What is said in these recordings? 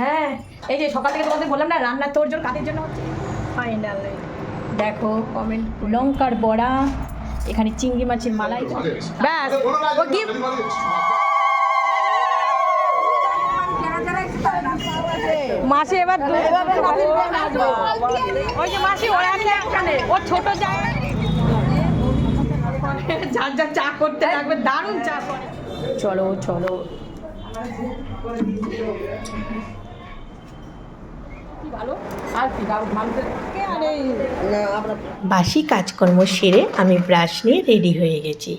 হ্যাঁ এই যে সকাল থেকে তোমাদের বললাম না রান্না তোর জন্য কাদের জন্য হচ্ছে? ফাইনালি দেখো কমেন্ট লঙ্কার বড়া এখানে চিংড়ি মাছের মালাই। ব্যাস ও গিফট মাসি এবার ওই যে মাসি ওরা ও ছোট জায়গা যার যা চা করতে লাগবে দারুণ চা করে। চলো চলো। বাসি কাজকর্ম সেরে আমি ব্রাশ নিয়ে রেডি হয়ে গেছি।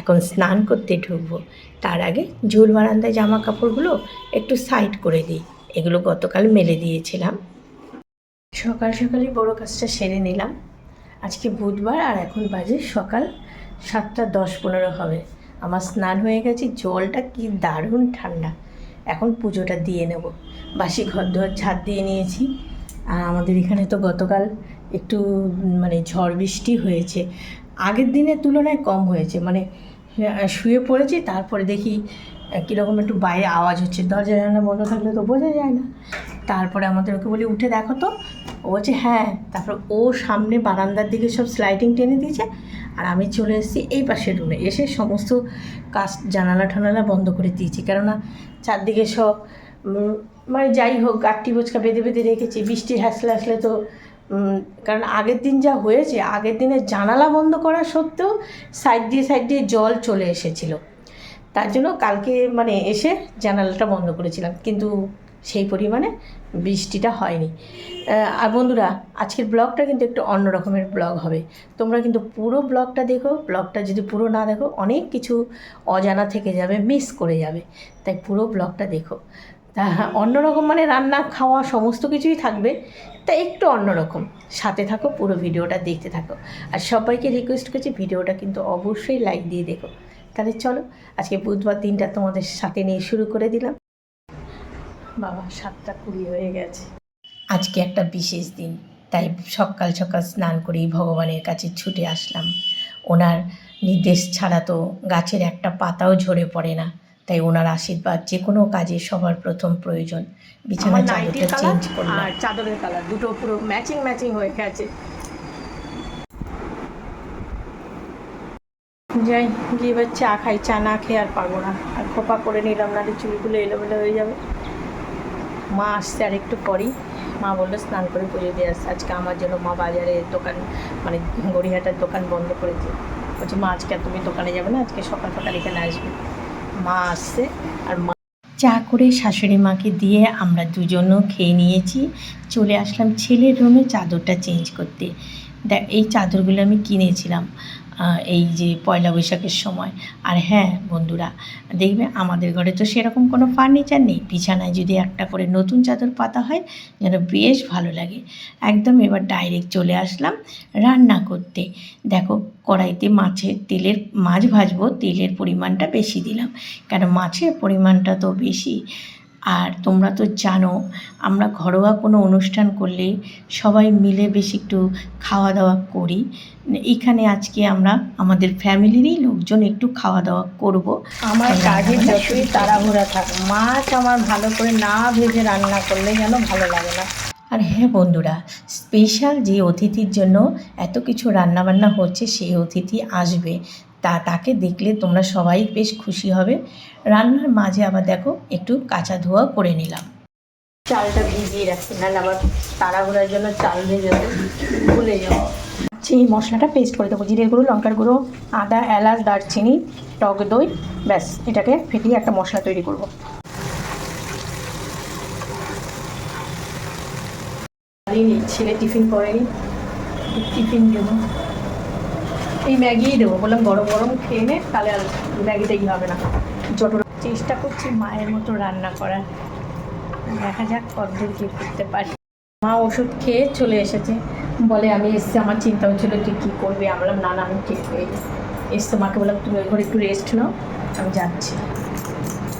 এখন স্নান করতে ঢুকবো। তার আগে ঝুল বারান্দায় জামা কাপড়গুলো একটু সাইড করে দিই। এগুলো গতকাল মেলে দিয়েছিলাম। সকাল সকালই বড় কাজটা সেরে নিলাম। আজকে বুধবার আর এখন বাজে সকাল সাতটা দশ পনেরো হবে। আমার স্নান হয়ে গেছে জলটা কি দারুণ ঠান্ডা। এখন পুজোটা দিয়ে নেব। বাসি ঘর দোয়ার ছাদ দিয়ে নিয়েছি। আর আমাদের এখানে তো গতকাল একটু মানে ঝড় বৃষ্টি হয়েছে। আগের দিনের তুলনায় কম হয়েছে। মানে শুয়ে পড়েছি, তারপরে দেখি কীরকম একটু বাইরে আওয়াজ হচ্ছে। দরজা জানা বন্ধ থাকলে তো বোঝা যায় না। তারপরে আমাদের ওকে বলি, উঠে দেখো তো। ও বলছে হ্যাঁ। তারপর ও সামনে বারান্দার দিকে সব স্লাইডিং টেনে দিয়েছে আর আমি চলে এসেছি এই পাশের রুমে এসে সমস্ত কাজ জানালা ঠানালা বন্ধ করে দিয়েছি। কেননা চারদিকে সব মানে যাই হোক গাঠটি বোচকা বেঁধে বেঁধে রেখেছি, বৃষ্টি হাসলে আসলে তো কারণ আগের দিন যা হয়েছে, আগের দিনে জানালা বন্ধ করা সত্ত্বেও সাইড দিয়ে সাইড দিয়ে জল চলে এসেছিল। তার জন্য কালকে মানে এসে জানালাটা বন্ধ করেছিলাম। কিন্তু সেই পরিমাণে বৃষ্টিটা হয়নি। আর বন্ধুরা, আজকের ব্লগটা কিন্তু একটু অন্য রকমের ব্লগ হবে। তোমরা কিন্তু পুরো ব্লগটা দেখো, ব্লগটা যদি পুরো না দেখো, অনেক কিছু অজানা থেকে যাবে মিস করে যাবে। তাই পুরো ব্লগটা দেখো। তা অন্যরকম মানে রান্না, খাওয়া সমস্ত কিছুই থাকবে, তা একটু অন্যরকম সাথে থাকো, পুরো ভিডিওটা দেখতে থাকো। আর সবাইকে রিকোয়েস্ট করছি, ভিডিওটা কিন্তু অবশ্যই লাইক দিয়ে দেখো। তাহলে চলো, আজকে বুধবার দিনটা তোমাদের সাথে নিয়ে শুরু করে দিলাম। বাবা সাতটা কুড়ি হয়ে গেছে। আজকে একটা বিশেষ দিন তাই সকাল সকাল স্নান করেই ভগবানের কাছে ছুটে আসলাম। ওনার নির্দেশ ছাড়া তো গাছের একটা পাতাও ঝরে পড়ে না তাই ওনার আশীর্বাদ যে কোনো কাজে সবার প্রথম প্রয়োজন। বিছানা চাদরটা চেঞ্জ করলাম। আর চাদরের কালার দুটো পুরো ম্যাচিং ম্যাচিং হয়ে গেছে। যাই গিয়ে এবার চা খাই চা না খেয়ে আর পারব না। আর খোপা করে নিলাম না চুলগুলো এলোমেলো হয়ে যাবে। মা আসছে আর একটু পরেই। মা বলল, স্নান করে পুজো দিয়ে আসছে আজকে আমার জন্য মা বাজারে দোকান মানে গড়িয়াটার দোকান বন্ধ করেছে। বলছে, মা, আজকে তুমি দোকানে যাবে না? আজকে সকাল সকাল এখানে আসবে। মা আসছে আর মা চা করে শাশুড়ি মাকে দিয়ে আমরা দুজনও খেয়ে নিয়েছি। চলে আসলাম ছেলের রুমে চাদরটা চেঞ্জ করতে। দেখ, এই চাদরগুলো আমি কিনেছিলাম। এই যে পয়লা বৈশাখের সময়। আর হ্যাঁ বন্ধুরা, দেখবে আমাদের ঘরে তো সেরকম কোনো ফার্নিচার নেই। বিছানায় যদি একটা করে নতুন চাদর পাতা হয়, যেন বেশ ভালো লাগে। একদম এবার ডাইরেক্ট চলে আসলাম রান্না করতে। দেখো, কড়াইতে মাছের তেলের, মাছ ভাজবো, তেলের পরিমাণটা বেশি দিলাম। কেন, মাছের পরিমাণটা তো বেশি। আর তোমরা তো জানো আমরা ঘরোয়া কোনো অনুষ্ঠান করলে সবাই মিলে বেশ একটু খাওয়া দাওয়া করি। এখানে আজকে আমরা আমাদের ফ্যামিলিরই লোকজন একটু খাওয়া দাওয়া করব। আমার কাজের যতই তাড়াহুড়া থাক মাছ আমার ভালো করে না ভেজে রান্না করলে যেন ভালো লাগে না। আর হ্যাঁ বন্ধুরা স্পেশাল যে অতিথির জন্য এত কিছু রান্নাবান্না হচ্ছে সেই অতিথি আসবে। তা তাকে দেখলে তোমরা সবাই বেশ খুশি হবে। রান্নার মাঝে আবার দেখো একটু কাঁচা ধোয়া করে নিলাম। চালটা ভিজিয়ে রাখছি নাহলে আবার তাড়াহুড়ার জন্য চাল ভেজে ভুলে যাব। চিনি মশলাটা পেস্ট করে দেবো জিরের গুঁড়ো লঙ্কার গুঁড়ো আদা এলাচ দারচিনি টক দই ব্যাস এটাকে ফেটিয়ে একটা মশলা তৈরি করব। ছেলে টিফিন করেনি টিফিন দেবো। এই ম্যাগিই দেবো। বললাম গরম গরম খেয়ে নে, তাহলে আর ম্যাগিটা কি হবে না। যত চেষ্টা করছি মায়ের মতো রান্না করার। দেখা যাক কতদূর কী করতে পারি। মা ওষুধ খেয়ে চলে এসেছে। বলে, আমি এসছি, আমার চিন্তা হচ্ছিল তুই কী করবি? আমি বললাম, না না, আমি ঠিক হয়ে এসছে মাকে, বললাম, তুমি ওই ঘরে একটু রেস্ট নাও, আমি যাচ্ছি।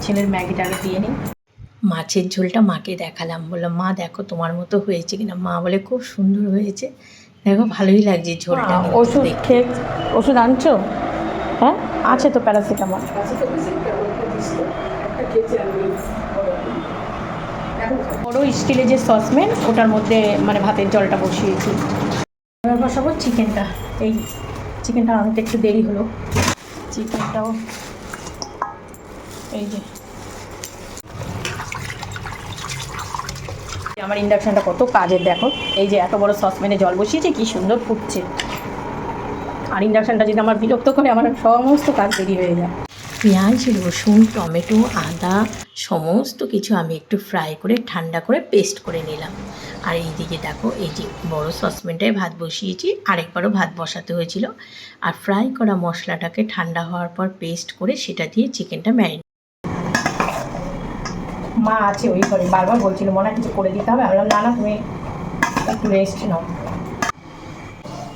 ছেলের ম্যাগিটা আগে দিয়ে নিই। মাছের ঝোলটা মাকে দেখালাম। বললাম, মা, দেখো তোমার মতো হয়েছে কিনা। মা বলে, খুব সুন্দর হয়েছে। দেখো ভালোই লাগছে ঝোলটা ওষুধ খেয়ে ওষুধ আনছো? হ্যাঁ? আছে তো প্যারাসিটামল। বড় স্টিলের যে সসম্যান ওটার মধ্যে মানে ভাতের জলটা বসিয়েছি। এবার বসাবো চিকেনটা। এই চিকেনটা আনতে একটু দেরি হলো। চিকেনটাও এই যে। আমার ইন্ডাকশনটা কত কাজের, দেখো। এই যে এত বড় সসপ্যানে জল বসিয়েছে, কি সুন্দর ফুটছে। আর ইন্ডাকশনটা যদি আমার বিরক্ত করে, আমার সমস্ত কাজ দেরি হয়ে যায়। পেঁয়াজ, রসুন, টমেটো, আদা, সমস্ত কিছু আমি একটু ফ্রাই করে, ঠান্ডা করে পেস্ট করে নিলাম। আর এইদিকে দেখো, এই যে বড় সসপ্যানটায় ভাত বসিয়েছি, আরেকবারও ভাত বসাতে হয়েছিল। আর ফ্রাই করা মশলাটাকে ঠান্ডা হওয়ার পর পেস্ট করে সেটা দিয়ে চিকেনটা ম্যারিনেট মা আছে ওই ঘরে বারবার বলছিল মনে কিছু করে দিতে হবে? আমি বললাম না না তুমি একটু রেস্ট নাও।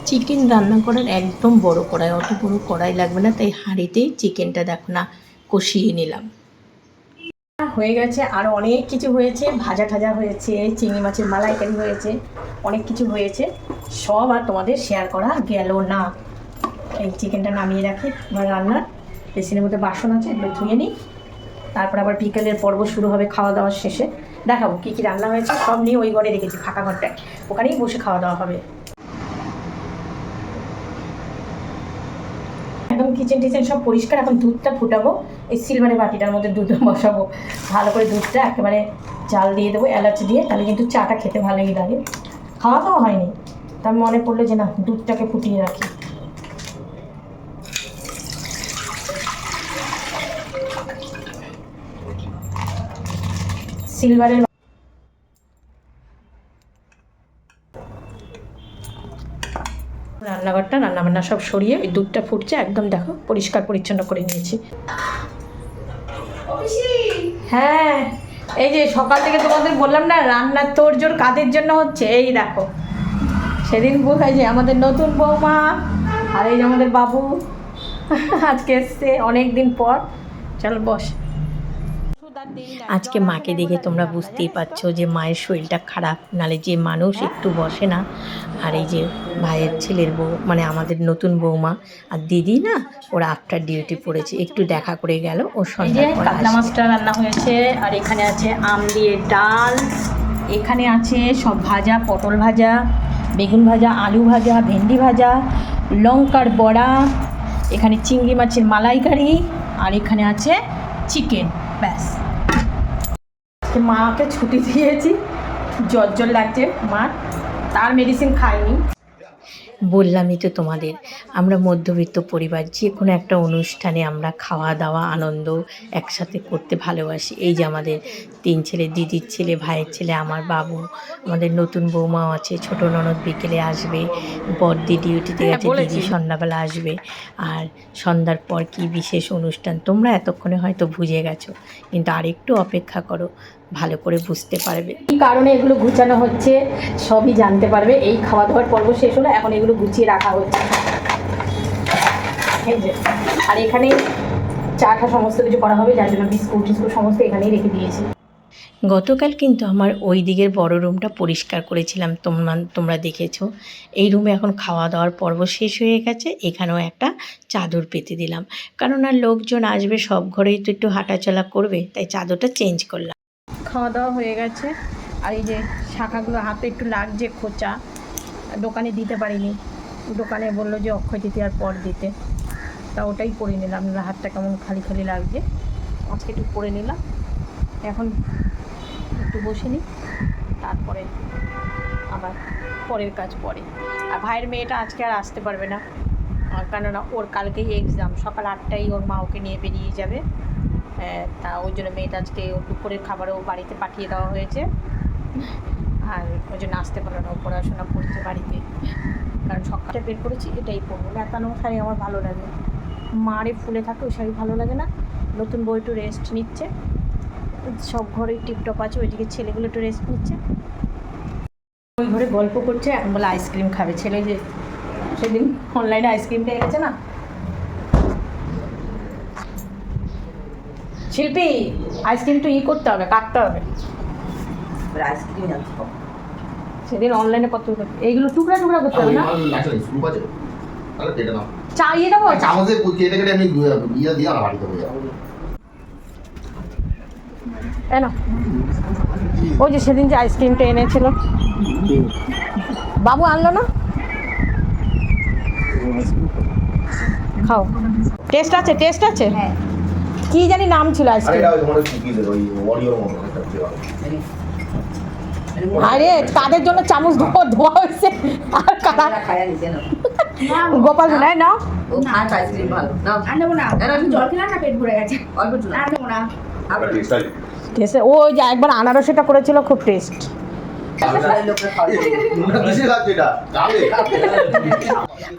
চিকেন রান্না করার একদম বড় কড়াই অত বড় কড়াই লাগবে না তাই হাঁড়িতেই চিকেনটা দেখো না কষিয়ে নিলাম। হয়ে গেছে আরও অনেক কিছু হয়েছে ভাজা ঠাজা হয়েছে চিংড়ি মাছের মালাইকারি হয়েছে অনেক কিছু হয়েছে। সব আর তোমাদের শেয়ার করা গেল না। এই চিকেনটা নামিয়ে রাখি রান্নার। বেসিনের মধ্যে বাসন আছে এগুলো ধুয়ে নিই। তারপর আবার বিকেলের পর্ব শুরু হবে খাওয়া দাওয়ার শেষে। দেখাবো কী কী রান্না হয়েছে, সব নিয়ে ওই ঘরে রেখেছি, ফাঁকা ঘরটায় ওখানেই বসে খাওয়া দাওয়া হবে। একদম কিচেন টিচেন সব পরিষ্কার, এখন দুধটা ফুটাবো, এই সিলভারের বাটিটার মধ্যে দুধ বসাবো। ভালো করে দুধটা একেবারে জাল দিয়ে দেবো, এলাচ দিয়ে, তাহলে কিন্তু চাটা খেতে ভালোই লাগে। খাওয়া দাওয়া হয়নি, তার মনে পড়ল যে না, দুধটাকে ফুটিয়ে রাখি। সিলভারের রান্নাঘরটা, রান্নাবান্না সব সরিয়ে ওই দুধটা ফুটছে, একদম দেখো পরিষ্কার পরিচ্ছন্ন করে নিয়েছি। হ্যাঁ এই যে সকাল থেকে তোমাদের বললাম না রান্নার জোর কাদের জন্য হচ্ছে? এই দেখো, সেদিন বোঝাই যে আমাদের নতুন বৌমা আর এই যে আমাদের বাবু আজকে এসছে অনেক দিন পর। চল বস। আজকে মাকে দেখে তোমরা বুঝতেই পারছ যে মায়ের শরীরটা খারাপ নালে যে মানুষ একটু বসে না আর এই যে ভাইয়ের ছেলের বউ মানে আমাদের নতুন বৌমা আর দিদি না ওরা আফটার ডিউটি পড়েছে একটু দেখা করে গেল ও পর কাতলা মাছটা রান্না হয়েছে আর এখানে আছে আম দিয়ে ডাল এখানে আছে সব ভাজা পটল ভাজা বেগুন ভাজা আলু ভাজা ভেন্ডি ভাজা লঙ্কার বড়া এখানে চিংড়ি মাছের মালাইকারি আর এখানে আছে চিকেন ব্যাস। মাকে ছুটি দিয়েছি। জ্বর জ্বর লাগছে মার তার মেডিসিন খাইনি। বললামই তো তোমাদের আমরা মধ্যবিত্ত পরিবার যে কোনো একটা অনুষ্ঠানে আমরা খাওয়া দাওয়া আনন্দ একসাথে করতে ভালোবাসি। এই যে আমাদের তিন ছেলে দিদির ছেলে ভাইয়ের ছেলে আমার বাবু আমাদের নতুন বৌমাও আছে ছোট ননদ বিকেলে আসবে বড়দি ডিউটিতে হ্যাঁ, গেছে দিদি সন্ধ্যাবেলা আসবে আর সন্ধ্যার পর কি বিশেষ অনুষ্ঠান তোমরা এতক্ষণে হয়তো বুঝে গেছো কিন্তু আরেকটু অপেক্ষা করো ভালো করে বুঝতে পারবে। কী কারণে এগুলো গুছানো হচ্ছে সবই জানতে পারবে। এই খাওয়া দাওয়ার পর্ব শেষ হলো এখন এগুলো গুছিয়ে রাখা হচ্ছে। আর এখানে চা টা সমস্ত কিছু করা হবে যার জন্য বিস্কুট টিস্কুট সমস্ত এখানেই রেখে দিয়েছি। গতকাল কিন্তু আমার ওই দিকের বড় রুমটা পরিষ্কার করেছিলাম তোমরা তোমরা দেখেছ। এই রুমে এখন খাওয়া দাওয়ার পর্ব শেষ হয়ে গেছে এখানেও একটা চাদর পেতে দিলাম। কারণ আর লোকজন আসবে সব ঘরেই তো একটু হাঁটাচলা করবে তাই চাদরটা চেঞ্জ করলাম। খাওয়া দাওয়া হয়ে গেছে। আর এই যে শাখাগুলো হাতে একটু লাগছে খোঁচা, দোকানে দিতে পারিনি। দোকানে বলল যে অক্ষয় তৃতীয়ার পর দিতে। তা ওটাই পরে নিলাম হাতটা কেমন খালি খালি লাগছে। আজকে একটু পরে নিলাম। এখন একটু বসে নিই, তারপরে আবার পরের কাজ পরে। আর ভাইয়ের মেয়েটা আজকে আর আসতে পারবে না। কেননা ওর কালকেই এক্সাম সকাল আটটায় ওর মা ওকে নিয়ে বেরিয়ে যাবে। তা ওই জন্য মেয়েটা আজকে দুপুরের খাবারও বাড়িতে পাঠিয়ে দেওয়া হয়েছে। আর ওই জন্য আসতে পারল না পড়াশোনা করছে বাড়িতে। কারণ সকালে বের করেছি, এটাই পরবো ন্যাতানো শাড়ি আমার ভালো লাগে। মারে ফুলে থাকে, ওই শাড়ি ভালো লাগে না। নতুন বই একটু রেস্ট নিচ্ছে। সব ঘরে টিপটপ আছে, ওইদিকে ছেলেগুলো একটু রেস্ট নিচ্ছে। ওই ঘরে গল্প করছে, এখন বলে আইসক্রিম খাবে। ছেলে যে সেদিন অনলাইনে আইসক্রিম পেয়ে গেছে না শিল্পী আইসক্রিম তো ই করতে হবে কাটতে হবে। সেদিন অনলাইনে কত এইগুলো টুকরা টুকরা করতে হবে না? চা ইয়ে দেবো? চামচে কেটে কেটে আমি ইয়ে দিয়ে আমার বাড়িতে হয়ে যাব। এ না ওই যে সেদিন যে আইসক্রিমটা এনেছিল। বাবু আনলো না? খাও। টেস্ট আছে টেস্ট আছে? কি জানি নাম ছিল আইসক্রিম মতো আরে তাদের জন্য চামচ ধোয়া ধোয়া হয়েছে। আর কারা? খায়া নিছে না। গোপাল নেয় না ও আইসক্রিম ভালো না। জল খেলাম না পেট ভরে গেছে। অল্প। না। আবার টেস্ট আছে। টেস্ট ও ওই যে একবার আনারসেটা করেছিল খুব টেস্ট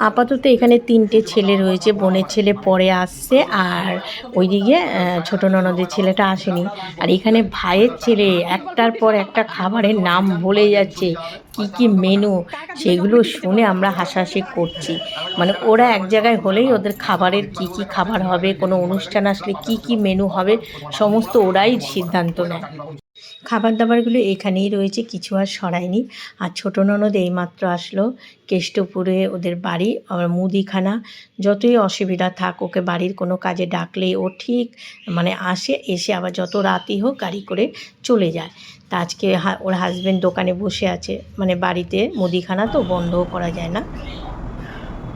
আপাতত এখানে তিনটে ছেলে রয়েছে, বোনের ছেলে পরে আসছে আর ওইদিকে ছোট ননদের ছেলেটা আসেনি। আর এখানে ভাইয়ের ছেলে, একটার পর একটা খাবারের নাম বলে যাচ্ছে, কি কি মেনু সেগুলো শুনে আমরা হাসাহাসি করছি। মানে ওরা এক জায়গায় হলেই ওদের খাবারের কি কি খাবার হবে, কোনো অনুষ্ঠান আসলে কি কি মেনু হবে, সমস্ত ওরাই সিদ্ধান্ত নেয়। খাবার দাবারগুলো এখানেই রয়েছে কিছু আর সরায়নি। আর ছোটো ননদ এইমাত্র আসলো কেষ্টপুরে ওদের বাড়ি আর মুদিখানা। যতই অসুবিধা থাক ওকে বাড়ির কোনো কাজে ডাকলে ও ঠিক মানে আসে এসে আবার যত রাতই হোক গাড়ি করে চলে যায়। তা আজকে হা- ওর হাজবেন্ড দোকানে বসে আছে মানে বাড়িতে মুদিখানা তো বন্ধও করা যায় না।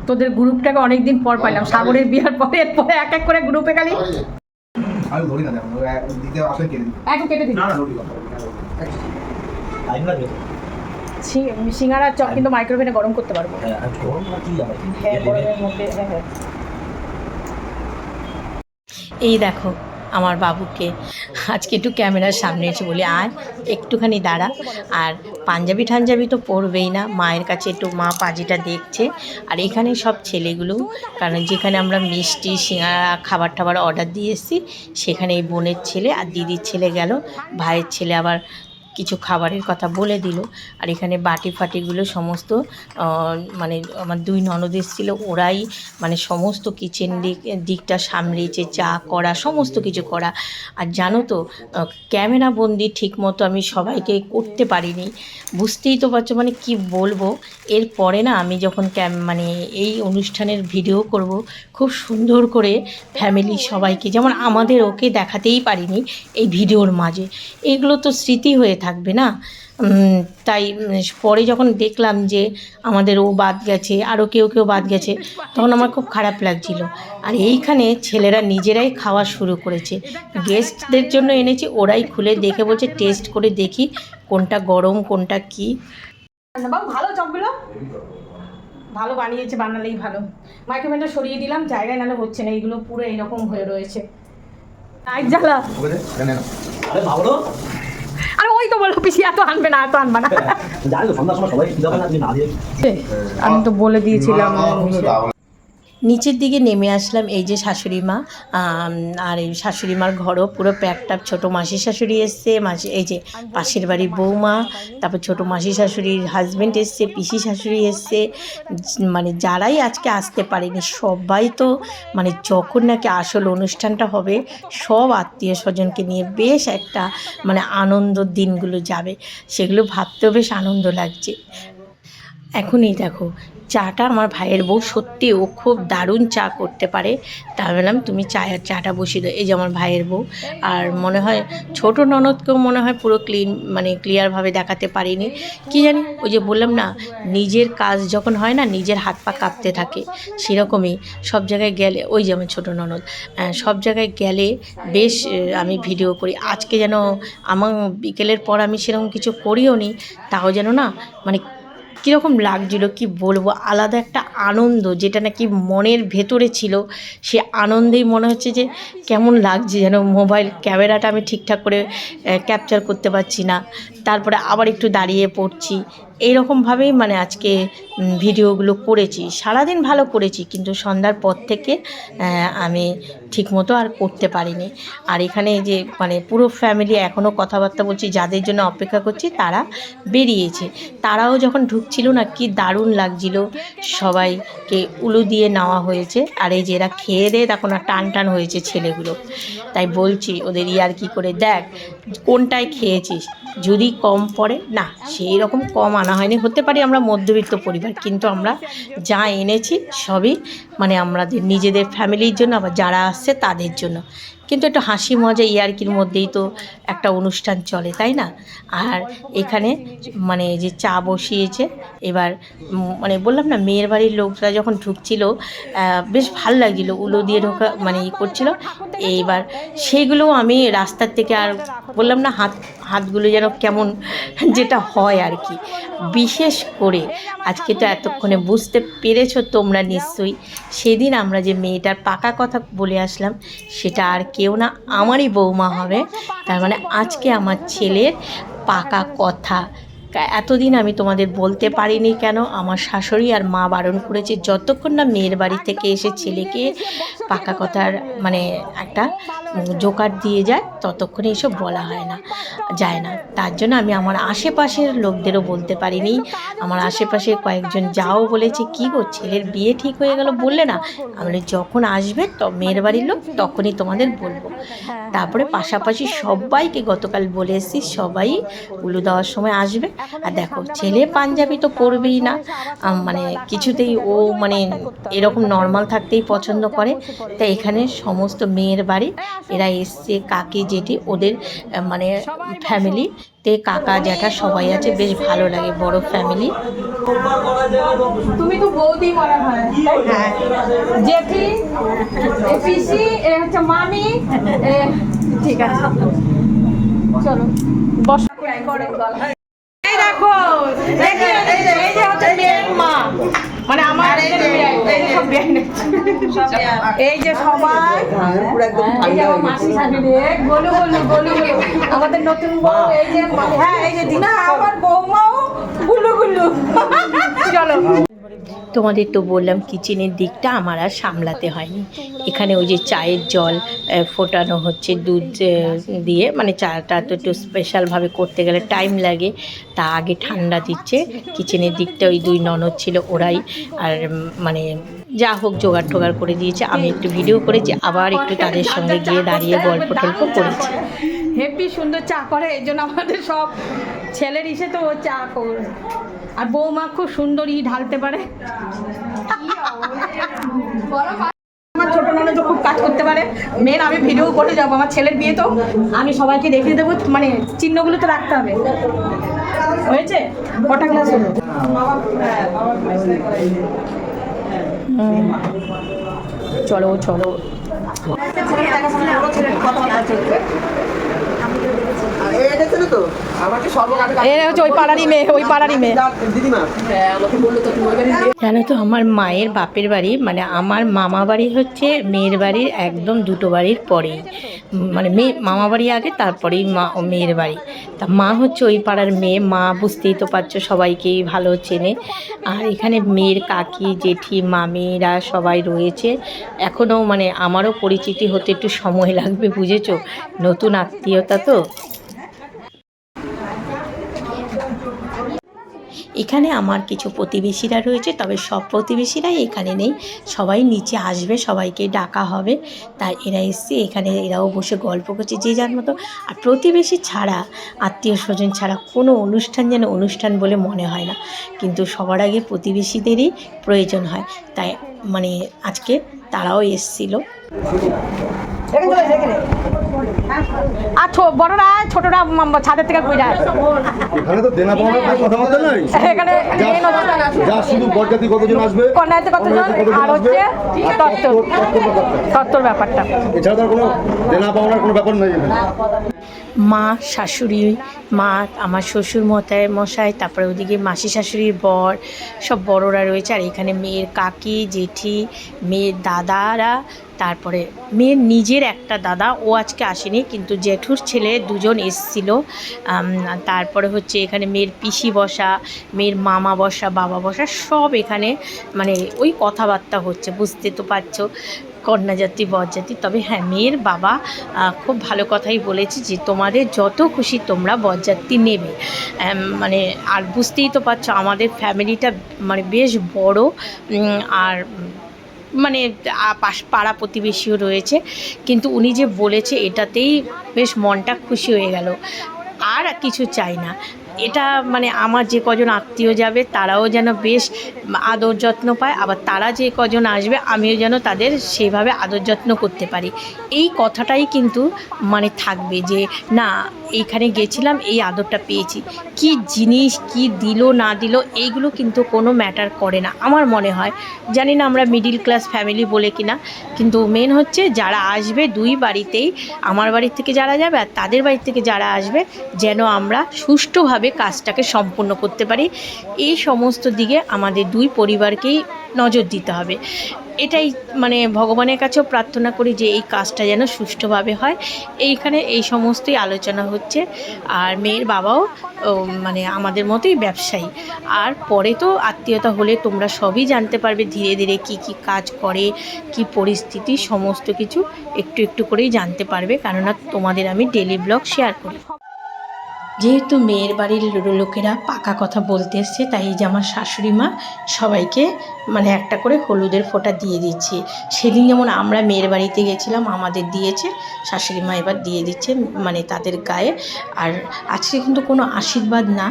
তোদের গ্রুপটাকে অনেকদিন পর পাইলাম সাগরের বিয়ার পরে এরপরে এক এক করে গ্রুপে খালি। আমি ধরি না দেখো দিতে আসলে কেটে দিই। একদম কেটে দিই। না না রুটি কথা টাইম লাগবে সিঙ্গারা চপ কিন্তু মাইক্রোওভেনে গরম করতে পারব। হ্যাঁ গরম না কি যাবে হ্যাঁ গরমের মধ্যে হ্যাঁ হ্যাঁ। এই দেখো আমার বাবুকে। আজকে একটু ক্যামেরার সামনে এসে বলি আর একটুখানি দাঁড়া। আর পাঞ্জাবি ঠাঞ্জাবি তো পরবেই না। মায়ের কাছে একটু মা পাজিটা দেখছে। আর এখানে সব ছেলেগুলো, কারণ যেখানে আমরা মিষ্টি, সিঙ্গারা খাবার টাবার অর্ডার দিয়ে এসেছি, সেখানে এই বোনের ছেলে আর দিদির ছেলে গেল। ভাইয়ের ছেলে আবার কিছু খাবারের কথা বলে দিল। আর এখানে বাটি ফাটিগুলো সমস্ত মানে আমার দুই ননদ ছিল ওরাই মানে সমস্ত কিচেন দিক দিকটা সামলেছে চা করা সমস্ত কিছু করা। আর জানো তো ক্যামেরা বন্দি ঠিক মতো আমি সবাইকে করতে পারিনি। বুঝতেই তো পারছ মানে কি বলব? এরপরে না আমি যখন ক্যাম মানে এই অনুষ্ঠানের ভিডিও করব খুব সুন্দর করে ফ্যামিলি সবাইকে যেমন আমাদের ওকে দেখাতেই পারিনি এই ভিডিওর মাঝে। এগুলো তো স্মৃতি হয়ে থাকবে না? তাই পরে যখন দেখলাম যে আমাদের ও বাদ গেছে আরও কেউ কেউ বাদ গেছে তখন আমার খুব খারাপ লাগছিল। আর এইখানে ছেলেরা নিজেরাই খাওয়া শুরু করেছে। গেস্টদের জন্য এনেছি ওরাই খুলে দেখে বলছে টেস্ট করে দেখি কোনটা গরম কোনটা কী? ভালো চপগুলো? ভালো বানিয়েছে বানালেই ভালো। মাইক্রোওভেনটা সরিয়ে দিলাম জায়গায় নাহলে হচ্ছে না এইগুলো পুরো এইরকম হয়ে রয়েছে। লাইট জ্বালা আরে ভাবলো ওই তো বলো পিসি এত আনবে না এত আনবে না জানি তো সন্ধ্যার সময় সবাই কি যাবে না দিয়ে আমি তো বলে দিয়েছিলাম নিচের দিকে নেমে আসলাম, এই যে শাশুড়ি মা আর এই শাশুড়ি মার ঘরও পুরো প্যাকটাপ ছোটো মাসির শাশুড়ি এসছে, মাসি, এই যে পাশের বাড়ির বৌমা, তারপর ছোটো মাসি শাশুড়ির হাজব্যান্ড এসছে পিসি শাশুড়ি এসছে মানে যারাই আজকে আসতে পারেনি, সবাই তো মানে যখন নাকি আসল অনুষ্ঠানটা হবে, সব আত্মীয় স্বজনকে নিয়ে বেশ একটা মানে আনন্দর দিনগুলো যাবে, সেগুলো ভাবতেও বেশ আনন্দ লাগছে। এখনই দেখো চাটা আমার ভাইয়ের বউ সত্যি ও খুব দারুণ চা করতে পারে। তা বললাম তুমি চা চাটা বসিয়ে দাও। এই যে আমার ভাইয়ের বউ। আর মনে হয় ছোট ননদকেও মনে হয় পুরো ক্লিন মানে ক্লিয়ারভাবে দেখাতে পারিনি। কি জানি? ওই যে বললাম না, নিজের কাজ যখন হয় না, নিজের হাত পা কাঁপতে থাকে। সেরকমই সব জায়গায় গেলে, ওই যে আমার ছোটো ননদ সব জায়গায় গেলে বেশ আমি ভিডিও করি। আজকে যেন আমার বিকেলের পর আমি সেরকম কিছু করিও নি, তাও যেন না মানে কীরকম লাগছিল, কি বলব? আলাদা একটা আনন্দ যেটা নাকি মনের ভেতরে ছিল। সে আনন্দেই মনে হচ্ছে যে কেমন লাগছে যেন মোবাইল ক্যামেরাটা আমি ঠিকঠাক করে ক্যাপচার করতে পারছি না। তারপরে আবার একটু দাঁড়িয়ে পড়ছি। এইরকমভাবেই মানে আজকে ভিডিওগুলো করেছি। সারাদিন ভালো করেছি, কিন্তু সন্ধ্যার পর থেকে আমি ঠিকমতো আর করতে পারিনি। আর এখানে যে মানে পুরো ফ্যামিলি এখনও কথাবার্তা বলছি, যাদের জন্য অপেক্ষা করছি তারা বেরিয়েছে। তারাও যখন ঢুকছিল না, কি দারুণ লাগছিল। সবাইকে উলু দিয়ে নেওয়া হয়েছে। আর এই যে এরা খেয়ে দিয়ে তখন আর টান টান হয়েছে ছেলেগুলো। তাই বলছি, ওদের ইয়ার কি করে দেখ, কোনটায় খেয়েছিস? যদি কম পড়ে, না, সেই রকম কম আনা হয়নি। হতে পারি আমরা মধ্যবিত্ত পরিবার, কিন্তু আমরা যা এনেছি সবই মানে আমাদের নিজেদের ফ্যামিলির জন্য, আবার যারা আসছে তাদের জন্য। কিন্তু একটু হাসি মজা ইয়ার্কির মধ্যেই তো একটা অনুষ্ঠান চলে, তাই না? আর এখানে মানে যে চা বসিয়েছে, এবার মানে বললাম না, মেয়ের বাড়ির লোকরা যখন ঢুকছিল বেশ ভালো লাগছিল, উলো দিয়ে ঢোকা মানে ই করছিল। এইবার সেইগুলো আমি রাস্তার থেকে আর বললাম না, হাত, হাতগুলো যেন কেমন যেটা হয় আর কি। বিশেষ করে আজকে তো এতক্ষণে বুঝতে পেরেছ তোমরা নিশ্চয়ই, সেদিন আমরা যে মেয়েটার পাকা কথা বলে আসলাম, সেটা আর কেউ না আমারই বৌমা হবে। তার মানে আজকে আমার ছেলের পাকা কথা। এতদিন আমি তোমাদের বলতে পারিনি কেন? আমার শাশুড়ি আর মা বারণ করেছে যতক্ষণ না মেয়ের বাড়ি থেকে এসে ছেলেকে পাকা কথার মানে একটা জোকার দিয়ে যায়, ততক্ষণে এসব বলা হয় না, যায় না। তার জন্য আমি আমার আশেপাশের লোকদেরও বলতে পারিনি। আমার আশেপাশে কয়েকজন যাও বলেছে, কি গো, ছেলের বিয়ে ঠিক হয়ে গেল? বললে না। আমরা যখন আসবে তো মেয়ের বাড়ির লোক, তখনই তোমাদের বলব। তারপরে পাশাপাশি সবাইকে গতকাল বলে এসেছি, সবাই উলু দেওয়ার সময় আসবে। আর দেখো ছেলে পাঞ্জাবি তো পরবেই না। মানে কিছুতেই ও মানে এরকম নর্মাল থাকতেই পছন্দ করে। তাই এখানে সমস্ত মেয়ের বাড়ি এরা এসছে কাকি জেঠি ওদের মানে মানে ফ্যামিলিতে কাকা জ্যাঠা সবাই আছে বেশ ভালো লাগে বড় ফ্যামিলি তুমি তো বৌদি মনে হয় হ্যাঁ। জেঠি পিসি হচ্ছে মামি ঠিক আছে। চলো বস। এই দেখো এই যে এই হচ্ছে মেয়ের মা। মানে আমার এই যে এই যে। সবাই এই যে মাসি শাশুড়ি গলু গলু গলু গলু। আমাদের নতুন বউ এই যে হ্যাঁ এই যে দিনা আমার বৌমাও গুলু গুলু। চলো। তোমাদের তো বললাম কিচেনের দিকটা আমার আর সামলাতে হয়নি। এখানে ওই যে চায়ের জল ফোটানো হচ্ছে দুধ দিয়ে। মানে চাটা তো একটু স্পেশালভাবে করতে গেলে টাইম লাগে, তা আগে ঠান্ডা দিচ্ছে। কিচেনের দিকটা ওই দুই ননদ ছিল ওরাই, আর মানে যা হোক জোগাড় টোগাড় করে দিয়েছে। আমি একটু ভিডিও করেছি, আবার একটু তাদের সঙ্গে গিয়ে দাঁড়িয়ে গল্প টল্প করেছি। হেপি সুন্দর চা করে, এই জন্য আমাদের সব ছেলের ইসে তো ও চা করে। আর বৌমা খুব সুন্দরই ঢালতে পারে। আমার ছোট ননদ খুব কাজ করতে পারে। মেন আমি ভিডিও করে যাব, আমার ছেলের বিয়ে তো। আমি সবাইকে দেখিয়ে দেবো মানে চিহ্নগুলো তো রাখতে হবে। হয়েছে? কটা ক্লাস হলো? চলো চলো। ওই পাড়ারই মেয়ে, ওই মেয়ে। জানো তো, আমার মায়ের বাপের বাড়ি মানে আমার মামা বাড়ি হচ্ছে মেয়ের বাড়ির একদম দুটো বাড়ির পরেই। মানে মেয়ে, মামা বাড়ি আগে, তারপরেই মা মেয়ের বাড়ি। তা মা হচ্ছে ওই পাড়ার মেয়ে, মা বুঝতেই তো পারছ, সবাইকেই ভালো চেনে। আর এখানে মেয়ের কাকি, জেঠি, মামিরা সবাই রয়েছে। এখনও মানে আমারও পরিচিতি হতে একটু সময় লাগবে, বুঝেছ? নতুন আত্মীয়তা তো। এখানে আমার কিছু প্রতিবেশীরা রয়েছে, তবে সব প্রতিবেশীরাই এখানে নেই। সবাই নিচে আসবে, সবাইকে ডাকা হবে। তাই এরা এসছে, এখানে এরাও বসে গল্প করছে যে যার মতো। আর প্রতিবেশী ছাড়া, আত্মীয় স্বজন ছাড়া কোনো অনুষ্ঠান যেন অনুষ্ঠান বলে মনে হয় না। কিন্তু সবার আগে প্রতিবেশীদেরই প্রয়োজন হয়। তাই মানে আজকে তারাও এসছিল। আর বড়রা ছোটরা ছাদের থেকে ঘুরে আসে। এখানে তো দেনা পাওয়ার কোনো কথাবার্তা নাই? এখানে যা শুধু বরজাতি কতজন আসবে? কন্যাতে কতজন? আর হচ্ছে তত্ত্বর ব্যাপারটা। এছাড়া কোনো দেনা পাওয়ার কোনো ব্যাপার নাই মা, শাশুড়ি, মা, আমার শ্বশুর মতায় মশাই, তারপরে ওদিকে মাসি শাশুড়ির বর, সব বড়রা রয়েছে। আর এখানে মেয়ের কাকি, জেঠি, মেয়ের দাদারা, তারপরে মেয়ের নিজের একটা দাদা। ও আজকে আসেনি, কিন্তু জেঠুর ছেলে দুজন এসছিল। তারপরে হচ্ছে এখানে মেয়ের পিসি বসা, মেয়ের মামা বসা, বাবা বসা, সব এখানে মানে ওই কথাবার্তা হচ্ছে, বুঝতে তো পারছ। কন্যাযাত্রী বরযাত্রী তবে হ্যাঁ মেয়ের বাবা খুব ভালো কথাই বলেছে যে, তোমাদের যত খুশি তোমরা বরযাত্রী নেবে। মানে আর বুঝতেই তো পারছ, আমাদের ফ্যামিলিটা মানে বেশ বড়। আর মানে পাড়া প্রতিবেশীও রয়েছে। কিন্তু উনি যে বলেছে, এটাতেই বেশ মনটা খুশি হয়ে গেল। আর কিছু চাই না। এটা মানে আমার যে কজন আত্মীয় যাবে, তারাও যেন বেশ আদর যত্ন পায়, আবার তারা যে কজন আসবে, আমিও যেন তাদের সেইভাবে আদর যত্ন করতে পারি। এই কথাটাই কিন্তু মানে থাকবে যে, না এইখানে গেছিলাম, এই আদরটা পেয়েছি। কি জিনিস, কি দিল, না দিল, এইগুলো কিন্তু কোনো ম্যাটার করে না। আমার মনে হয়, জানি না আমরা মিডিল ক্লাস ফ্যামিলি বলে কিনা, কিন্তু মেন হচ্ছে যারা আসবে দুই বাড়িতেই, আমার বাড়ির থেকে যারা যাবে আর তাদের বাড়ির থেকে যারা আসবে, যেন আমরা সুষ্ঠুভাবে কাজটাকে সম্পূর্ণ করতে পারি। এই সমস্ত দিকে আমাদের দুই পরিবারকেই নজর দিতে হবে। এটাই মানে ভগবানের কাছেও প্রার্থনা করি যে এই কাজটা যেন সুষ্ঠুভাবে হয়। এইখানে এই সমস্তই আলোচনা হচ্ছে। আর মেয়ের বাবাও মানে আমাদের মতোই ব্যবসায়ী। আর পরে তো আত্মীয়তা হলে তোমরা সবই জানতে পারবে ধীরে ধীরে কি কি কাজ করে, কি পরিস্থিতি, সমস্ত কিছু একটু একটু করেই জানতে পারবে। কেননা তোমাদের আমি ডেলি ব্লগ শেয়ার করি। যেহেতু মেয়ের বাড়ির লোকেরা পাকা কথা বলতে এসছে, তাই যে আমার শাশুড়ি মা সবাইকে মানে একটা করে হলুদের ফোঁটা দিয়ে দিচ্ছে। সেদিন যেমন আমরা মেয়ের বাড়িতে গেছিলাম, আমাদের দিয়েছে, শাশুড়ি মা এবার দিয়ে দিচ্ছে মানে তাদের গায়ে। আর আজকে কিন্তু কোনো আশীর্বাদ না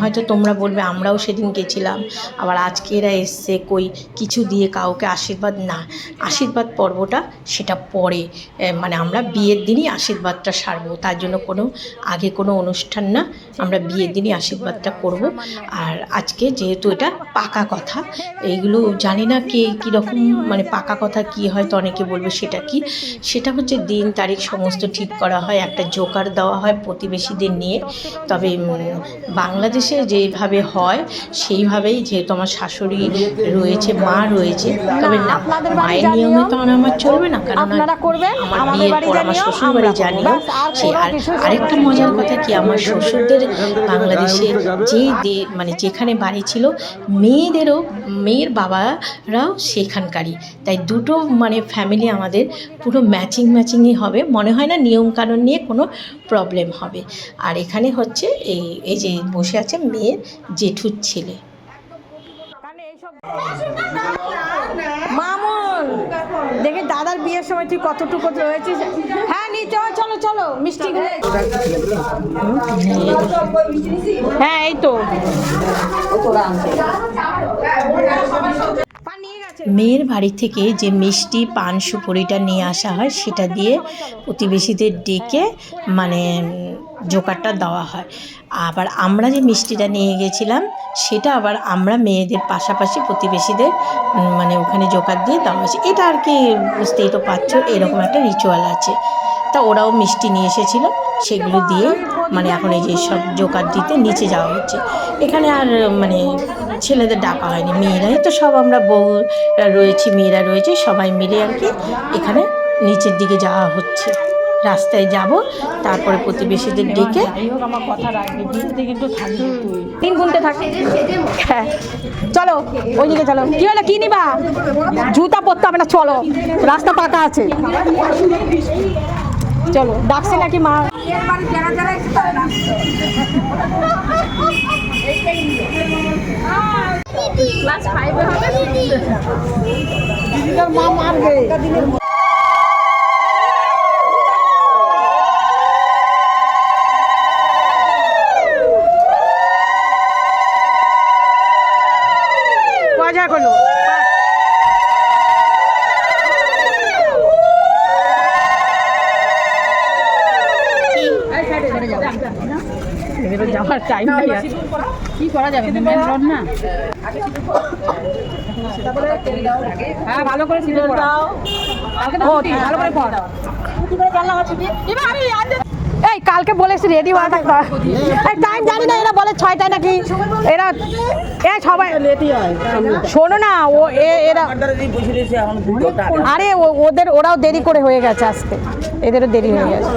হয়তো তোমরা বলবে আমরাও সেদিন গেছিলাম, আবার আজকে এরা এসছে কই, কিছু দিয়ে কাউকে আশীর্বাদ না। আশীর্বাদ পর্বটা সেটা পরে মানে আমরা বিয়ের দিনই আশীর্বাদটা সারবো, তার জন্য কোনো, আগে কোনো অনুষ্ঠান না আমরা বিয়ের দিনই আশীর্বাদটা করব। আর আজকে যেহেতু এটা পাকা কথা এইগুলো জানি না কে কীরকম মানে পাকা কথা কি হয় তো অনেকে বলবে সেটা কি? সেটা হচ্ছে দিন তারিখ সমস্ত ঠিক করা হয় একটা জোকার দেওয়া হয় প্রতিবেশীদের নিয়ে। তবে বাংলাদেশে যেভাবে হয় সেইভাবেই যেহেতু আমার শাশুড়ি রয়েছে মা রয়েছে তবে না মায়ের নিয়মে তো আর আমার চলবে না কারণ আমার বিয়ের পর আমার নিয়ম, শ্বশুর বাড়ি আমরা যা করব। নিয়ম ব্যাস, আর সে আর আরেকটা মজার কথা কি আমার শ্বশুরদের বাংলাদেশে যে মানে যেখানে বাড়ি ছিল, মেয়েদেরও, মেয়ের বাবারাও সেখানকারই। তাই দুটো মানে ফ্যামিলি আমাদের পুরো ম্যাচিং ম্যাচিংই হবে। মনে হয় না নিয়মকানুন নিয়ে কোনো প্রবলেম হবে। আর এখানে হচ্ছে এই এই যে বসে আছে মেয়ের জেঠুর ছেলে। মামুন দেখে দাদার বিয়ের সময় তুই কতটুকু রয়েছিস? হ্যাঁ নি, চলো চলো চলো, মিষ্টি হ্যাঁ এই তো। মেয়ের বাড়ি থেকে যে মিষ্টি পান সুপুরিটা নিয়ে আসা হয়, সেটা দিয়ে প্রতিবেশীদের ডেকে মানে জোকারটা দেওয়া হয়। আবার আমরা যে মিষ্টিটা নিয়ে গেছিলাম, সেটা আবার আমরা মেয়েদের পাশাপাশি প্রতিবেশীদের মানে ওখানে জোকার দিয়ে দেওয়া হয়েছে। এটা আর কি বুঝতেই তো পারছ, এরকম একটা রিচুয়াল আছে। তা ওরাও মিষ্টি নিয়ে এসেছিল, সেগুলো দিয়ে মানে এখন এই যে সব জোকার দিতে নিচে যাওয়া হচ্ছে। এখানে আর মানে ছেলেদের ডাকা হয়নি, মেয়েরাই তো সব আমরা বউরা রয়েছি, মেয়েরা রয়েছে, সবাই মিলে আর কি এখানে নিচের দিকে যাওয়া হচ্ছে। রাস্তায় যাব তারপরে প্রতিবেশীদের ডেকে আমার কথা রাখবি দিনতে কিন্তু থাকবি তুই। তিন গুনতে থাক। হ্যাঁ। চলো ওইদিকে চলো। কি হলো কি নিবা? জুতা পরতে হবে না চলো। রাস্তা পাকা আছে। চলো ডাকছে নাকি মা? মা মারবে মজা করল যাওয়ার টাইম নেই আর। কি করা যাবে? মেন রোড না? হ্যাঁ ভালো করে দাও। ভালো করে পড়। এই কালকে বলেছি রেডি হওয়া থাকতে টাইম জানি না এরা বলে ছয়টায় নাকি? এরা এ সবাই হয় শোনো না ও এরা আরে ও- ওদের ওরাও দেরি করে হয়ে গেছে আজকে। এদেরও দেরি হয়ে গেছে।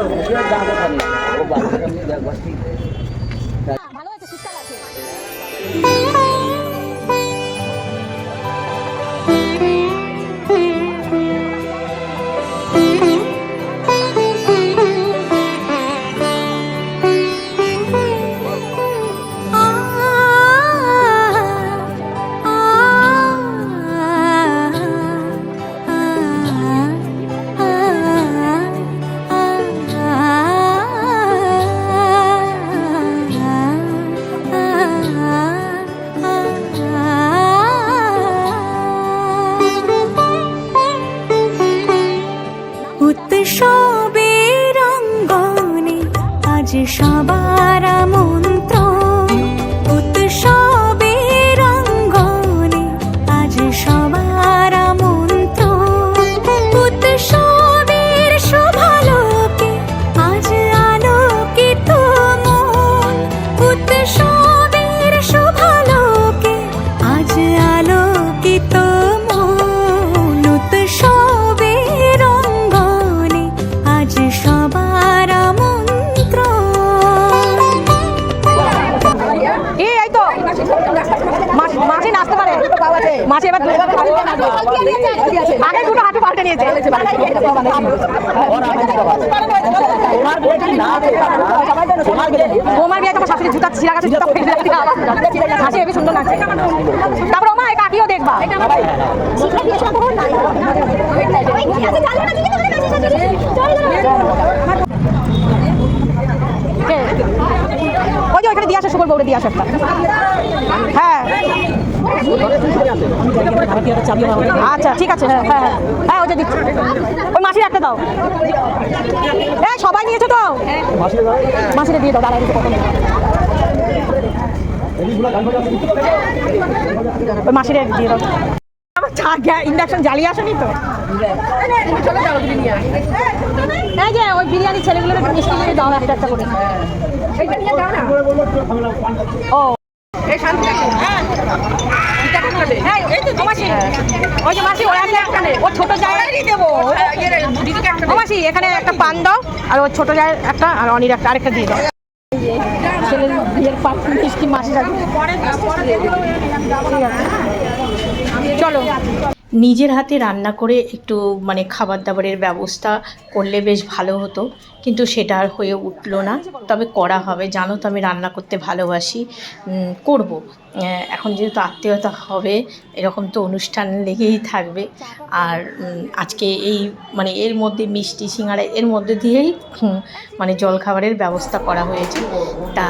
ওই যে ওইখানে দিয়ে আসে শুকর বউরে দিয়ে আসে হ্যাঁ। আচ্ছা ঠিক আছে হ্যাঁ হ্যাঁ হ্যাঁ। হ্যাঁ যে দিচ্ছি। ওই মাসির একটা দাও। হ্যাঁ সবাই নিয়েছো তো? মাসিরে দিয়ে দাও দাঁড়াই ওই মাসিরে দিয়ে দাও। আমার চা ইন্ডাকশন জ্বালিয়ে আসেনি তো? এই যে ওই বিরিয়ানি ছেলেগুলোর একটু মিষ্টি দিয়ে দাও একটা একটা করে। ও। হ্যাঁ, এই তো তো ওই যে মাসি, ওরা একটা- ওর ছোট জায়গায় দেবো। ও মাসি এখানে একটা পান দাও আর ওর ছোট জায়গায় একটা আর অনির একটা আরেকটা দিয়ে দাও। ছেলের বিয়ের মিষ্টি মাসি চলো। নিজের হাতে রান্না করে একটু মানে খাবার দাবারের ব্যবস্থা করলে বেশ ভালো হতো। কিন্তু সেটা আর হয়ে উঠল না। তবে করা হবে। জানো তো আমি রান্না করতে ভালোবাসি। করব। এখন যেহেতু আত্মীয়তা হবে, এরকম তো অনুষ্ঠান লেগেই থাকবে। আর আজকে এই মানে এর মধ্যে মিষ্টি, সিঙ্গারা, এর মধ্যে দিয়েই মানে জলখাবারের ব্যবস্থা করা হয়েছে। তা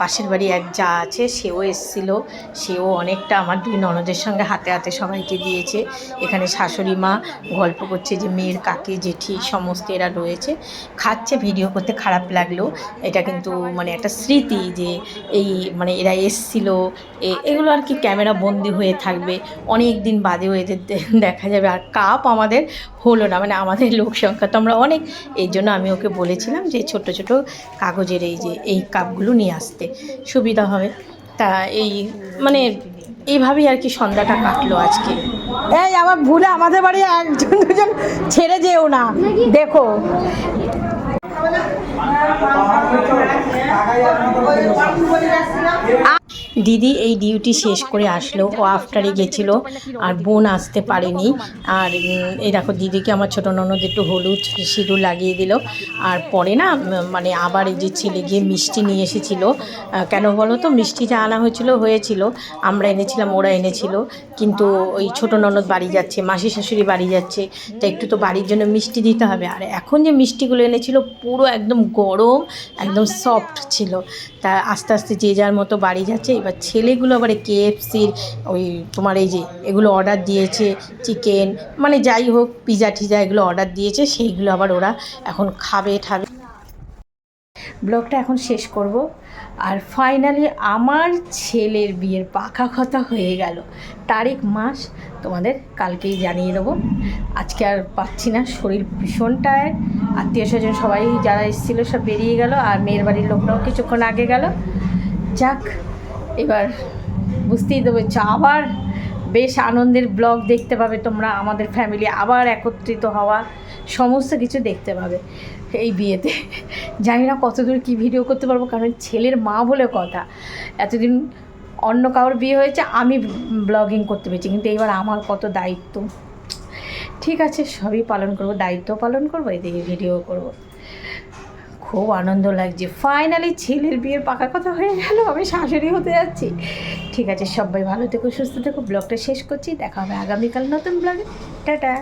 পাশের বাড়ি এক যা আছে, সেও এসেছিল। সেও অনেকটা আমার দুই ননদের সঙ্গে হাতে হাতে সবাইকে দিয়েছে। এখানে শাশুড়ি মা গল্প করছে যে, মেয়ের কাকে, জেঠি সমস্ত এরা রয়েছে। খাচ্ছে, ভিডিও করতে খারাপ লাগল। এটা কিন্তু মানে একটা স্মৃতি যে, এই মানে এরা এসছিল। এগুলো আর কি ক্যামেরা বন্দি হয়ে থাকবে। অনেক দিন বাদেও এদের দেখা যাবে। আর কাপ আমাদের হলো না। মানে আমাদের লোক সংখ্যা তো আমরা অনেক। এই জন্য আমি ওকে বলেছিলাম যে ছোট ছোট কাগজের এই যে, এই কাপগুলো নিয়ে আসতে। সুবিধা হবে। তা এই মানে এইভাবেই আর কি সন্ধ্যাটা কাটলো আজকে। এই আমার ভুলে আমাদের বাড়ি একজন দুজন ছেড়ে যেও না। দেখো। দিদি এই ডিউটি শেষ করে আসলো ও আফটারে গেছিল আর বোন আসতে পারেনি। আর এই দেখো দিদিকে আমার ছোটো ননদ একটু হলুদ সিঁদুর লাগিয়ে দিল। আর পরে না মানে আবার এই যে ছেলে গিয়ে মিষ্টি নিয়ে এসেছিল। কেন বলো তো? মিষ্টি যা আনা হয়েছিল হয়েছিল। আমরা এনেছিলাম, ওরা এনেছিল। কিন্তু ওই ছোটো ননদ বাড়ি যাচ্ছে, মাসি শাশুড়ি বাড়ি যাচ্ছে। তা একটু তো বাড়ির জন্য মিষ্টি দিতে হবে। আর এখন যে মিষ্টিগুলো এনেছিল, পুরো একদম গরম, একদম সফট ছিল। তা আস্তে আস্তে যে যার মতো বাড়ি যাচ্ছে এবার ছেলেগুলো আবার কেএফসির ওই তোমার এই যে এগুলো অর্ডার দিয়েছে চিকেন মানে যাই হোক পিজা টিজা এগুলো অর্ডার দিয়েছে, সেইগুলো আবার ওরা এখন খাবে ঠাবে ব্লগটা এখন শেষ করব। আর ফাইনালি আমার ছেলের বিয়ের পাকা কথা হয়ে গেল। তারিখ, মাস তোমাদের কালকেই জানিয়ে দেবো। আজকে আর পাচ্ছি না, শরীর ভীষণ টায়ার্ড আত্মীয় স্বজন সবাই যারা এসেছিল সব বেরিয়ে গেল, আর মেয়ের বাড়ির লোকরাও কিছুক্ষণ আগে গেল। যাক এবার বুঝতেই দেবে আবার বেশ আনন্দের ব্লগ দেখতে পাবে তোমরা, আমাদের ফ্যামিলি আবার একত্রিত হওয়া, সমস্ত কিছু দেখতে পাবে এই বিয়েতে। জানি না কতদূর কী ভিডিও করতে পারব, কারণ ছেলের মা বলে কথা। এতদিন অন্য কারোর বিয়ে হয়েছে, আমি ব্লগিং করতে পেরেছি, কিন্তু এইবার আমার কত দায়িত্ব। ঠিক আছে, সবই পালন করব দায়িত্ব পালন করব, এদিকে ভিডিও করব। খুব আনন্দ লাগছে। ফাইনালি ছেলের বিয়ের পাকা কথা হয়ে গেল, আমি শাশুড়ি হতে যাচ্ছি। ঠিক আছে, সবাই ভালো থেকো, সুস্থ থেকো, ব্লগটা শেষ করছি, দেখা হবে আগামীকাল নতুন ব্লগে। টাটা।